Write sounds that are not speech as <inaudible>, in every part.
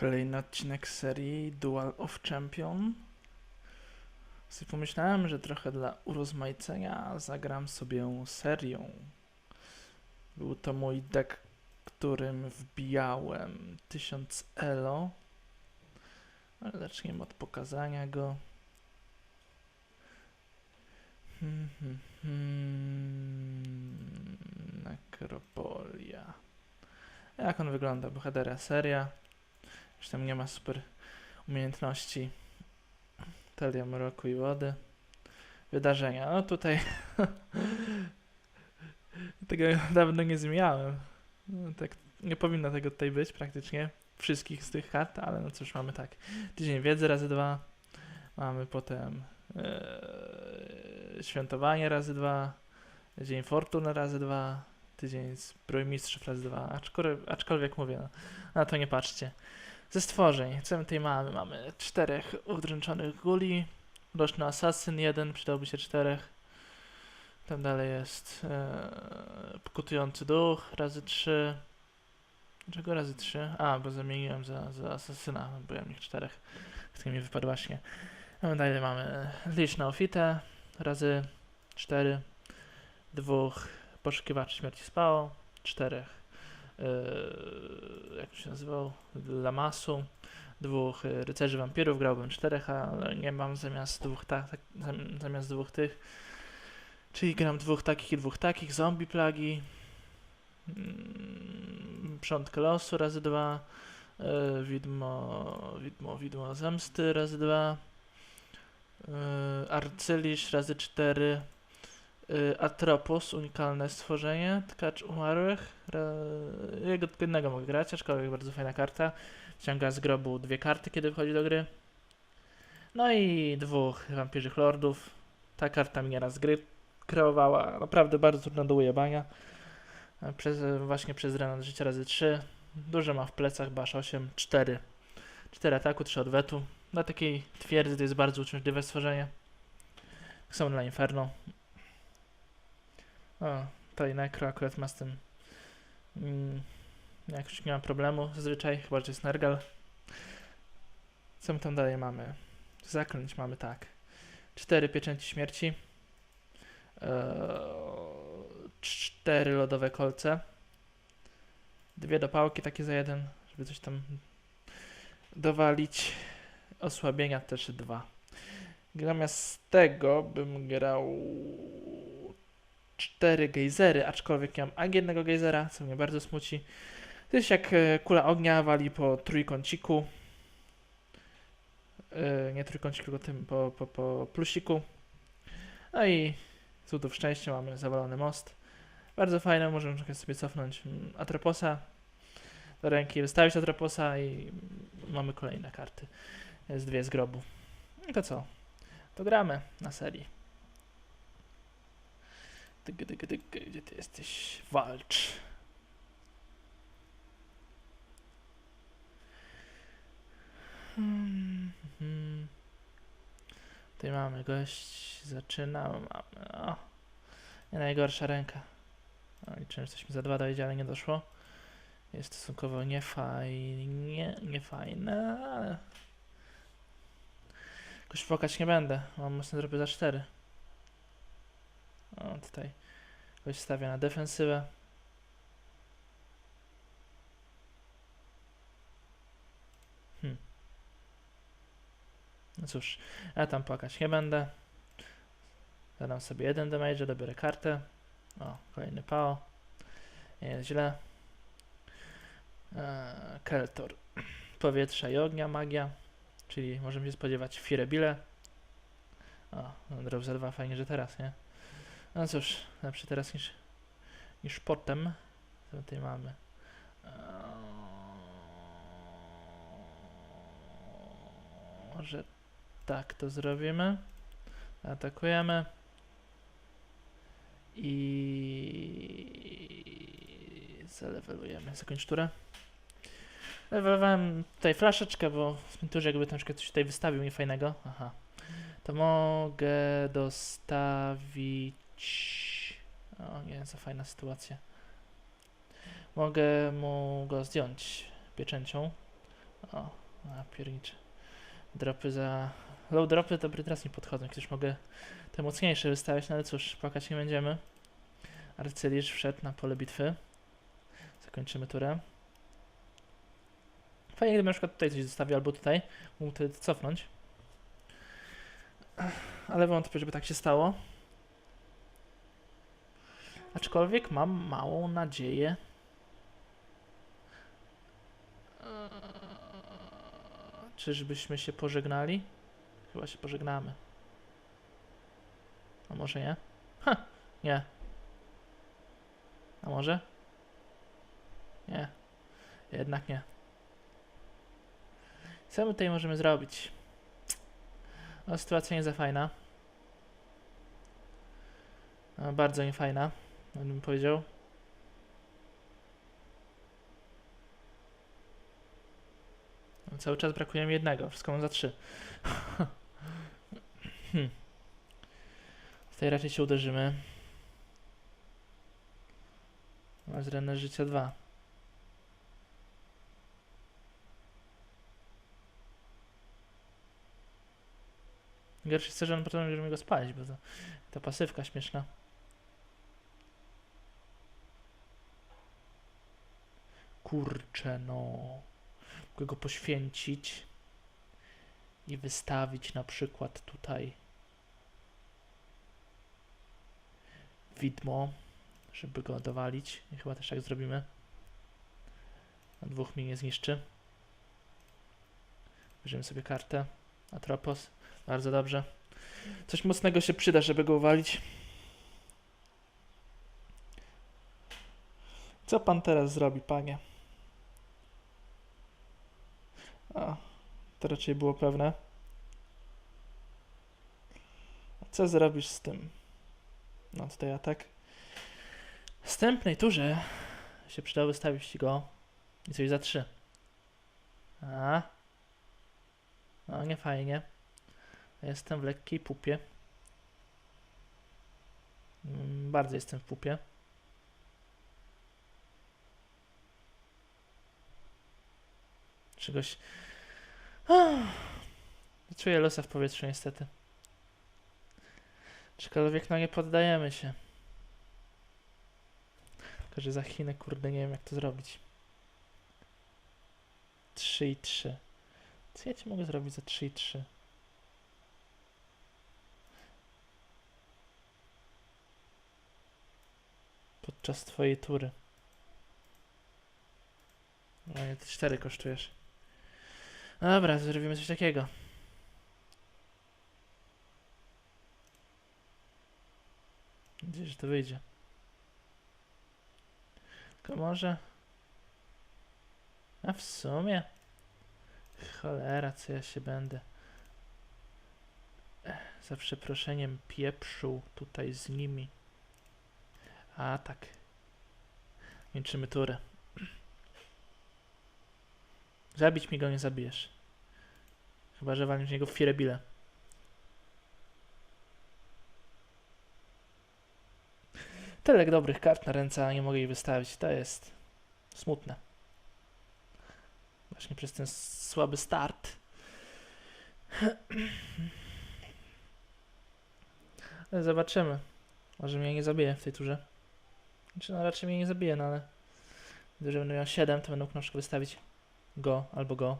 Kolejny odcinek serii Dual of Champion. Sobie pomyślałem, że trochę dla urozmaicenia zagram sobie serią. Był to mój deck, którym wbijałem 1000 elo. Ale zaczniemy od pokazania go. Hmm, hmm, hmm. Nekropolia. Jak on wygląda? Bohatera seria. Już tam nie ma super umiejętności. Talia mroku i wody. Wydarzenia. No tutaj <laughs> tego dawno nie zmieniałem. No, tak nie powinno tego tutaj być praktycznie. Wszystkich z tych kart, ale no cóż, mamy tak. Tydzień wiedzy razy dwa. Mamy potem e, świętowanie razy dwa. Dzień fortuny razy dwa. Tydzień zbrojmistrzów razy dwa. Aczkolwiek, aczkolwiek mówię, no, na to nie patrzcie. Ze stworzeń, co my tutaj mamy? Mamy czterech udręczonych guli, roczny asasyn jeden, przydałby się czterech. Tam dalej jest e, pokutujący duch, razy trzy. Dlaczego razy trzy? A, bo zamieniłem za, za asasyna, byłem ich czterech, który mi wypadł właśnie. No, dalej mamy liczną ofitę, razy cztery, dwóch poszukiwaczy śmierci spało, czterech jak to się nazywał, Lamasu, dwóch yy, rycerzy wampirów, grałbym czterech, ale nie mam zamiast dwóch, ta, tak, zam- zamiast dwóch tych, czyli gram dwóch takich i dwóch takich, zombie plagi, mm, przątkę losu razy dwa, yy, widmo, widmo, widmo zemsty razy dwa, arcylisz razy cztery, Atropos, unikalne stworzenie, tkacz umarłych. Jego jednego mogę grać, aczkolwiek bardzo fajna karta. Ściąga z grobu dwie karty, kiedy wchodzi do gry. No i dwóch wampirzych lordów. Ta karta mnie raz gry kreowała. Naprawdę bardzo trudno do ujebania. E, Przez, właśnie przez Renat życia razy 3. Dużo ma w plecach, basz 8, 4. 4 ataku, 3 odwetu. Dla takiej twierdzy to jest bardzo uciążliwe stworzenie. Tak samo dla Inferno. O, tutaj Necro akurat ma z tym. Mm, jakoś nie ma problemu zazwyczaj, chyba że jest Nergal. Co my tam dalej mamy? Zaklęć mamy tak. Cztery pieczęci śmierci. Eee, cztery lodowe kolce. Dwie dopałki takie za jeden, żeby coś tam dowalić. Osłabienia też dwa. Zamiast tego bym grał cztery gejzery, aczkolwiek nie mam ani jednego gejzera, co mnie bardzo smuci. To jest jak e, kula ognia wali po trójkąciku. E, nie trójkąciku, tylko tym po, po, po plusiku. No i cudów szczęścia mamy zawalony most. Bardzo fajne, możemy trochę sobie cofnąć mm, Atroposa do ręki, wystawić Atroposa i mamy kolejne karty. Jest dwie z grobu. I to co? To gramy na serii. Tyk, tyk, tyk, gdzie ty jesteś? Walcz. Hmm, hmm. Tutaj mamy gość, zaczynamy, mamy, o, nie najgorsza ręka. No, liczyłem, że mi za dwa dojdzie, ale nie doszło. Jest stosunkowo niefajnie, niefajne, ale... Jakoś płakać nie będę, mam mocno zrobię za cztery. O, tutaj ktoś stawia na defensywę. Hmm. No cóż, ja tam płakać nie będę. Zadam sobie jeden damage, dobiorę kartę. O, kolejny pao. Nie jest źle. Eee, Keltor. Powietrza i ognia, magia. Czyli możemy się spodziewać Firebile. O, no, drop za dwa, fajnie, że teraz, nie? No cóż, lepszy teraz niż, niż potem. Co tutaj mamy? Eee, Może tak to zrobimy. Atakujemy. I zalevelujemy. Zakończ turę. Levelowałem tutaj flaszeczkę, bo w tym turze jakby przykład coś tutaj wystawił mi fajnego. Aha. To mogę dostawić... O nie, za fajna sytuacja. Mogę mu go zdjąć pieczęcią. O, a piernicze. Dropy za... Low dropy dobry teraz nie podchodzą, już mogę te mocniejsze wystawiać, no ale cóż, płakać nie będziemy. Arcylisz wszedł na pole bitwy. Zakończymy turę. Fajnie, gdybym na przykład tutaj coś zostawił, albo tutaj. Mógł wtedy cofnąć. Ale wątpię, żeby tak się stało. Aczkolwiek mam małą nadzieję. Czyżbyśmy się pożegnali? Chyba się pożegnamy. A może nie? Ha! Nie. A może? Nie. Jednak nie. Co my tutaj możemy zrobić? No, sytuacja nie za fajna. No, bardzo niefajna, bym powiedział. No, cały czas brakuje mi jednego, wszystko mam za trzy. <laughs> hmm. Tutaj raczej się uderzymy. Masz renę życia dwa. Gorszy jest że on potem go spalić, bo to, ta pasywka śmieszna. Kurczę, no. Mogę go poświęcić i wystawić na przykład tutaj widmo, żeby go dowalić. I chyba też tak zrobimy. Na dwóch mi nie zniszczy. Bierzemy sobie kartę. Atropos. Bardzo dobrze. Coś mocnego się przyda, żeby go uwalić. Co pan teraz zrobi, panie? A, to raczej było pewne. Co zrobisz z tym? No tutaj atak. W wstępnej turze się przydało wystawić go i coś za trzy. A. No nie fajnie. Jestem w lekkiej pupie. Mm, Bardzo jestem w pupie. Czegoś. Czuję losa w powietrzu, niestety. Aczkolwiek no nie poddajemy się. Tylko, że za Chinę, kurde, nie wiem jak to zrobić. 3 i 3. Co ja ci mogę zrobić za 3 i 3? Podczas twojej tury. No nie, ty 4 kosztujesz. Dobra, zrobimy coś takiego. Nadzieję, że to wyjdzie. Tylko może... A w sumie... Cholera, co ja się będę... Za przeproszeniem pieprzył tutaj z nimi. A tak. Kończymy turę. Zabić mi go nie zabijesz. Chyba, że walniesz niego w firebile. Tyle dobrych kart na ręce, a nie mogę jej wystawić. To jest smutne. Właśnie przez ten słaby start. <clears throat> Zobaczymy. Może mnie nie zabije w tej turze. Znaczy, no raczej mnie nie zabije, no ale... Gdy będę miał 7, to będę mógł na przykład wystawić go albo go.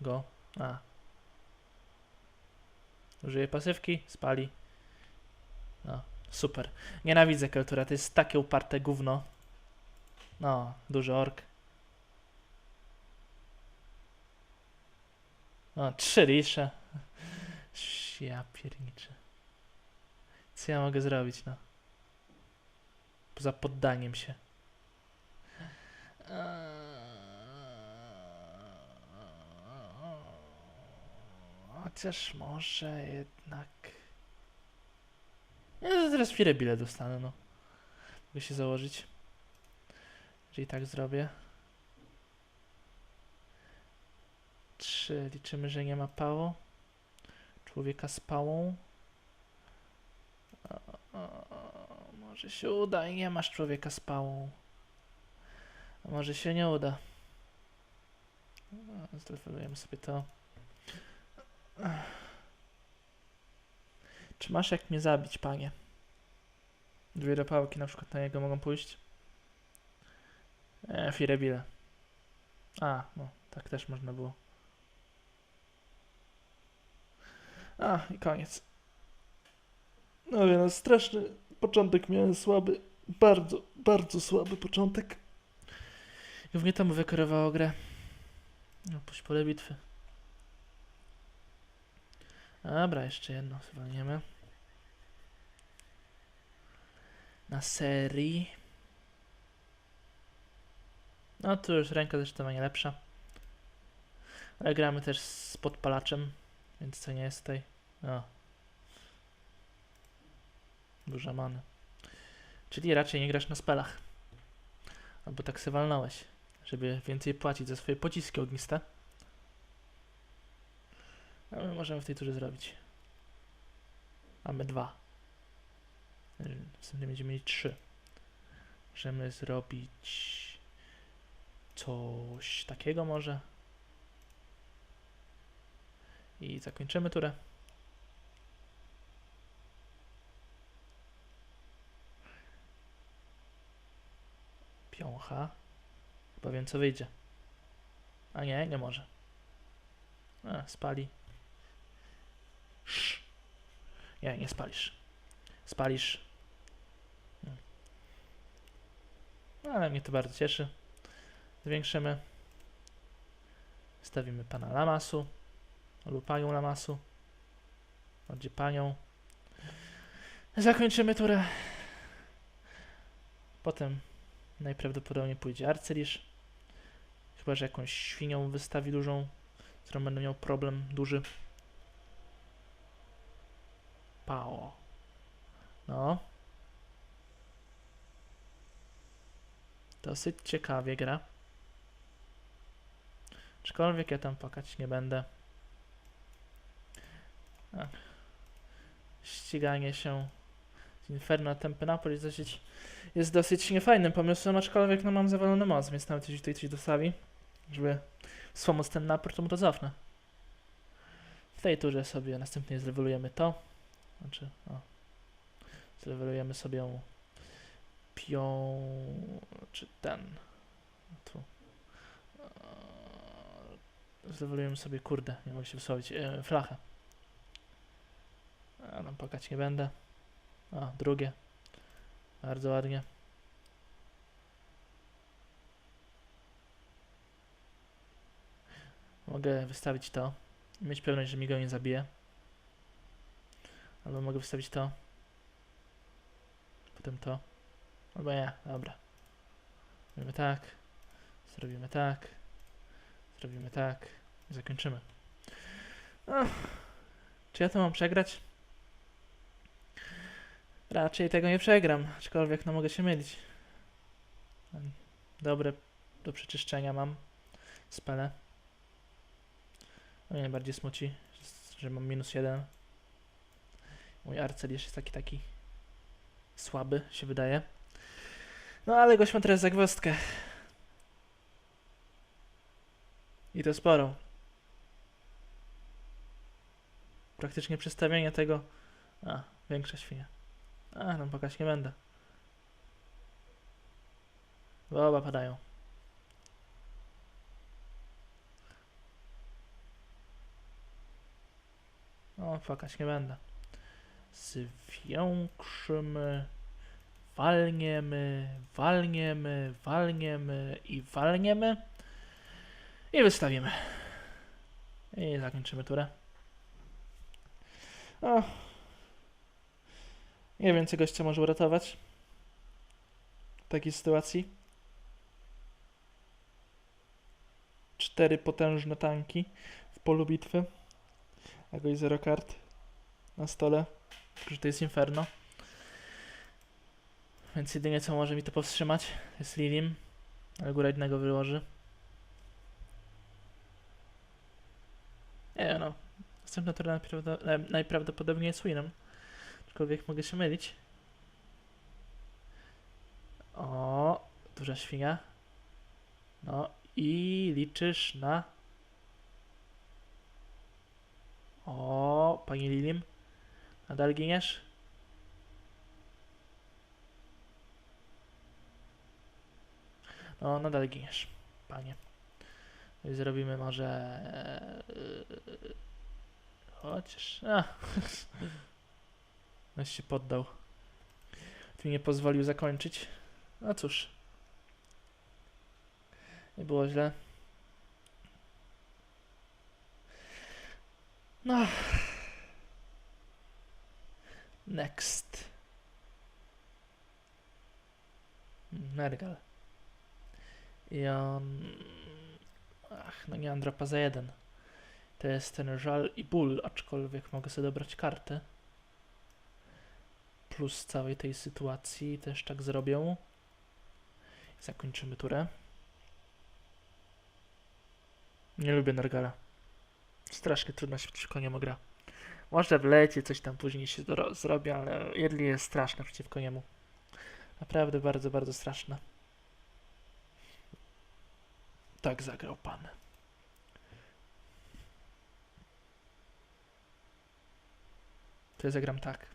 Go. A. Użyję pasywki, spali. No, super. Nienawidzę kultura, to jest takie uparte gówno. No, duży ork. No, trzy lisze. <laughs> Ja pierniczę. Co ja mogę zrobić, no? Poza poddaniem się. Chociaż może jednak... Ja teraz chwilę bilet dostanę, no. Mogę się założyć. Jeżeli tak zrobię. Trzy. Liczymy, że nie ma pału. Człowieka z pałą. O, o, może się uda i nie masz człowieka z pałą. A może się nie uda. Zlevelujemy sobie to. Czy masz jak mnie zabić, panie? Dwie rapałki na przykład na niego mogą pójść. E, Firebile. A, no, tak też można było. A, i koniec. No no, straszny początek miałem słaby. Bardzo, bardzo słaby początek. I mnie to mu wykorowało grę. No, puść pole bitwy. Dobra, jeszcze jedno zwolnimy. Na serii. No tu już ręka zdecydowanie lepsza. Ale gramy też z podpalaczem, więc to nie jest tutaj. O. Duża many. Czyli raczej nie grasz na spelach. Albo tak se walnąłeś, żeby więcej płacić za swoje pociski ogniste. A my możemy w tej turze zrobić. Mamy dwa. Następnie będziemy mieli trzy. Możemy zrobić coś takiego może. I zakończymy turę. Piącha. Chyba wiem co wyjdzie. A nie, nie może. A, spali. Nie, nie spalisz. Spalisz. No, ale mnie to bardzo cieszy. Zwiększymy. Stawimy pana Lamasu. Lub panią Lamasu. Bardziej panią. Zakończymy turę. Potem najprawdopodobniej pójdzie Arcylisz. Chyba, że jakąś świnią wystawi dużą, z którą będę miał problem duży. Pao. No. Dosyć ciekawie gra. Aczkolwiek ja tam płakać nie będę. Ach. Ściganie się z Inferno Tempy Napoli jest dosyć, jest dosyć niefajnym pomysłem, aczkolwiek no mam zawalony moc, więc nawet jeśli tutaj coś dostawi, żeby wspomóc ten napór, to mu to cofnę. W tej turze sobie następnie zrewolujemy to. Znaczy, o. Sobie pią... czy ten. Tu. Zrewolujemy sobie, kurde, nie mogę się wysłowić, e, flachę. A tam płakać nie będę. A, drugie. Bardzo ładnie. Mogę wystawić to i mieć pewność, że mi go nie zabije. Albo mogę wystawić to. Potem to. Albo nie, dobra. Zrobimy tak. Zrobimy tak. Zrobimy tak. I zakończymy. Ach, czy ja to mam przegrać? Raczej tego nie przegram, aczkolwiek no mogę się mylić. Dobre do przeczyszczenia mam spele. Mnie najbardziej smuci, że mam minus jeden. Mój arcelisz jest taki, taki słaby, się wydaje. No ale gość ma teraz zagwozdkę. I to sporo. Praktycznie przestawienie tego... A, większa świnia. A, no pokaż nie będę. Bo oba padają. O, płakać nie będę. Zwiększymy, walniemy, walniemy, walniemy i walniemy. I wystawimy. I zakończymy turę. O. Nie wiem, co gościa może uratować w takiej sytuacji. Cztery potężne tanki w polu bitwy. A gość zero kart na stole że to jest Inferno. Więc jedynie co może mi to powstrzymać jest Lilim, ale góra jednego wyłoży. Nie no, następna tura e, najprawdopodobniej jest winem, aczkolwiek mogę się mylić. O, duża świnia. No i liczysz na... O, pani Lilim. Nadal giniesz? No, nadal giniesz, panie. Zrobimy może... e, Chociaż... A. <laughs> No się poddał. Tu nie pozwolił zakończyć. No cóż. Nie było źle. No. Next. Nergal. I on... Ach, no nie Andropa za jeden. To jest ten żal i ból, aczkolwiek mogę sobie dobrać kartę. Plus całej tej sytuacji też tak zrobią. Zakończymy turę. Nie lubię Nergala. Strasznie trudno się przeciwko niemu gra. Może wleci, coś tam później się zro- zrobi, ale Jedli jest straszne przeciwko niemu. Naprawdę bardzo, bardzo straszne. Tak zagrał pan. To ja zagram tak.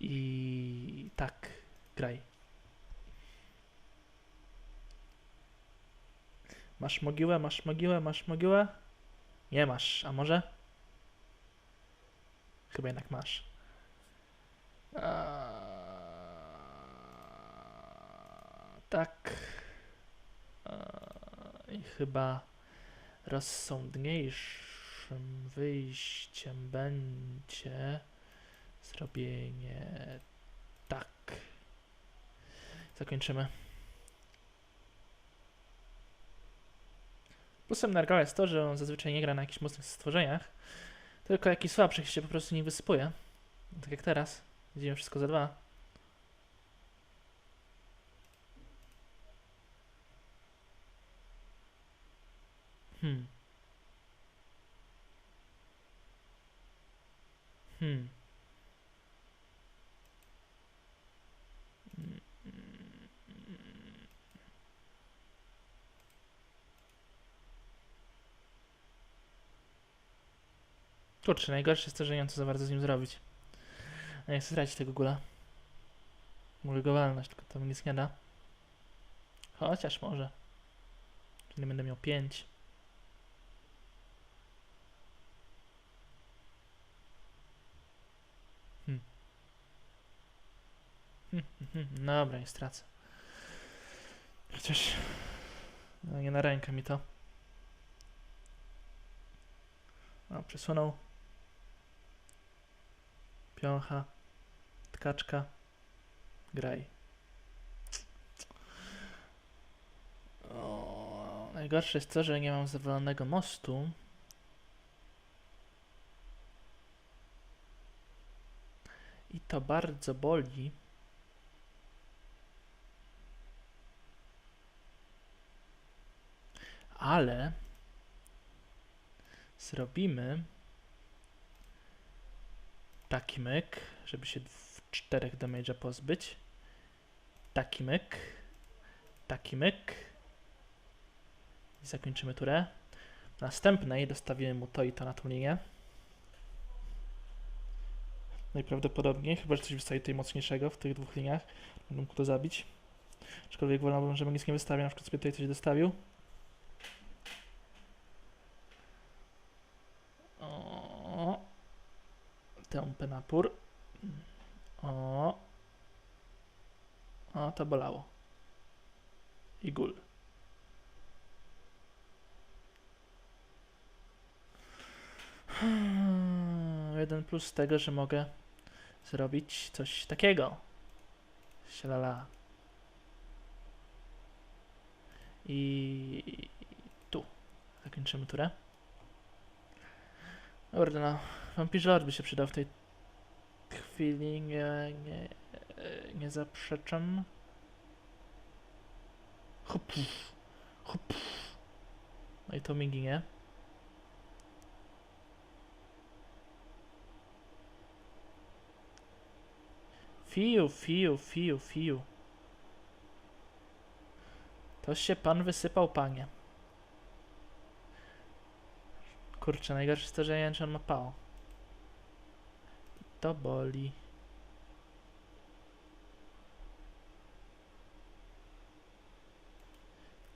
I tak, graj. Masz mogiłę, masz mogiłę, masz mogiłę? Nie masz, a może? Chyba jednak masz. Eee, tak. Eee, I chyba rozsądniejszym wyjściem będzie zrobienie tak. Zakończymy. Plusem Nargala jest to, że on zazwyczaj nie gra na jakichś mocnych stworzeniach, tylko jakiś słabszych się po prostu nie wysypuje. Tak jak teraz. Widzimy wszystko za dwa. Hmm. Kurczę, najgorsze jest to, że nie wiem co za bardzo z nim zrobić. Nie chcę stracić tego gula. Mogę go tylko to mi nic nie da. Chociaż może. Nie będę miał 5. Hmm. Hmm, hmm, hmm. Dobra, nie stracę. Chociaż... No, nie na rękę mi to. O, przesunął. Piącha. Tkaczka. Graj. O, najgorsze jest to, że nie mam zawalonego mostu. I to bardzo boli. Ale zrobimy taki myk, żeby się czterech damage'a pozbyć. Taki myk. Taki myk. I zakończymy turę. W następnej dostawimy mu to i to na tą linię. Najprawdopodobniej, chyba że coś wystaje tutaj mocniejszego w tych dwóch liniach. Będę mógł to zabić. Aczkolwiek wolałbym, żeby nic nie wystawił, na przykład sobie tutaj coś dostawił. O, tępy napór. O, o, to bolało. I gul. Hmm, Jeden plus tego, że mogę zrobić coś takiego. Sialala. I tu. Zakończymy turę. Dobra, no. Vampirze by się przydał w tej chwili, nie, nie, nie zaprzeczam. Hop, hop. No i to mi ginie. Fiu, fiu, fiu, fiu. To się pan wysypał, panie. Kurczę, najgorsze jest to, że nie wiem, czy on ma pał. To boli.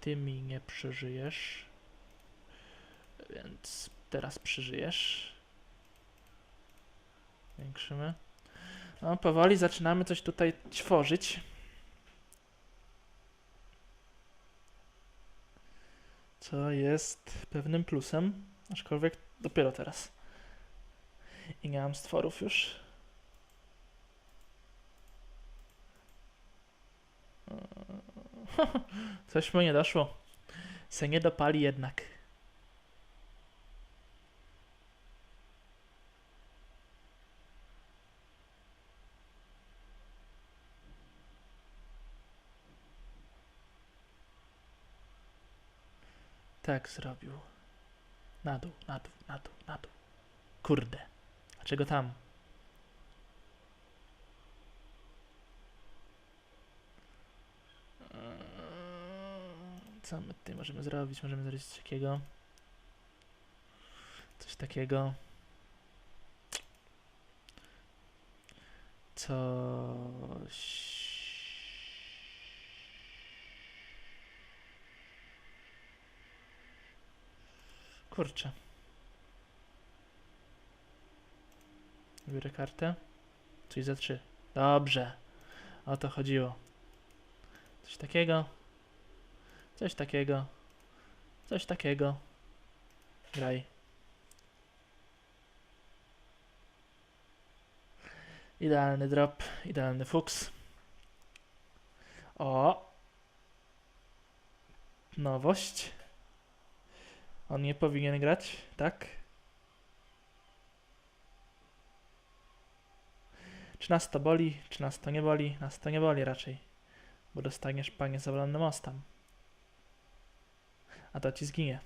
Ty mi nie przeżyjesz. Więc teraz przeżyjesz. Większymy. No, powoli zaczynamy coś tutaj tworzyć. Co jest pewnym plusem, aczkolwiek dopiero teraz. I nie mam stworów już. <laughs> Coś mu nie doszło. Se nie dopali jednak. Tak zrobił. Na dół, na dół, na dół, na dół. Kurde. Dlaczego tam? Co my tutaj możemy zrobić? Możemy zrobić coś takiego. Coś takiego. Coś. Kurczę. Biorę kartę. Coś za trzy. Dobrze. O to chodziło. Coś takiego. Coś takiego. Coś takiego. Graj. Idealny drop. Idealny fuks. O. Nowość. On nie powinien grać, tak? Czy nas to boli, czy nas to nie boli? Nas to nie boli raczej, bo dostaniesz panie zawalonym mostem. A to ci zginie.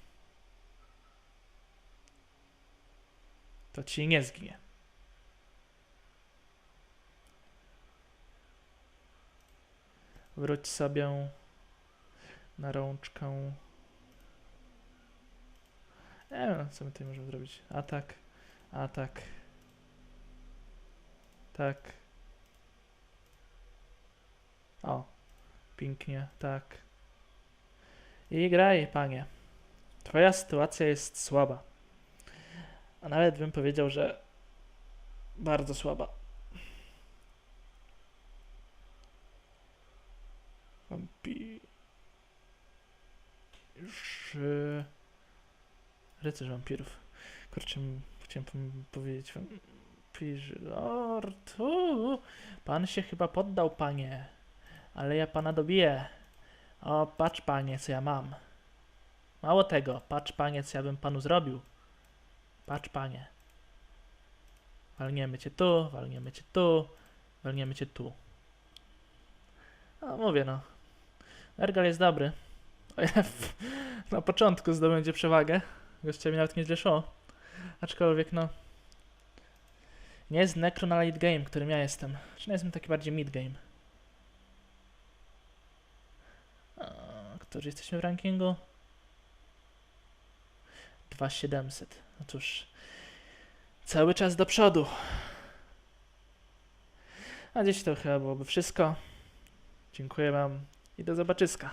To ci nie zginie. Wróć sobie na rączkę. Nie wiem, co my tutaj możemy zrobić. Atak, atak. Tak. O, pięknie, tak. I graj, panie. Twoja sytuacja jest słaba. A nawet bym powiedział, że bardzo słaba. Wampi... Już... Rycerz wampirów. Kurczę, chciałem powiedzieć wam... Lord, uu, pan się chyba poddał, panie. Ale ja pana dobiję. O, patrz, panie, co ja mam. Mało tego, patrz, panie, co ja bym panu zrobił. Patrz, panie. Walniemy cię tu, walniemy cię tu, walniemy cię tu. No, mówię, no. Ergal jest dobry. <laughs> Na początku zdobędzie przewagę. Gościowi nawet nieźle szło. Aczkolwiek, no. Nie jest Necro na late game, którym ja jestem. Czy nie jestem taki bardziej mid game? Którzy jesteśmy w rankingu? 2700. No cóż. Cały czas do przodu. A dziś to chyba byłoby wszystko. Dziękuję Wam i do zobaczyska.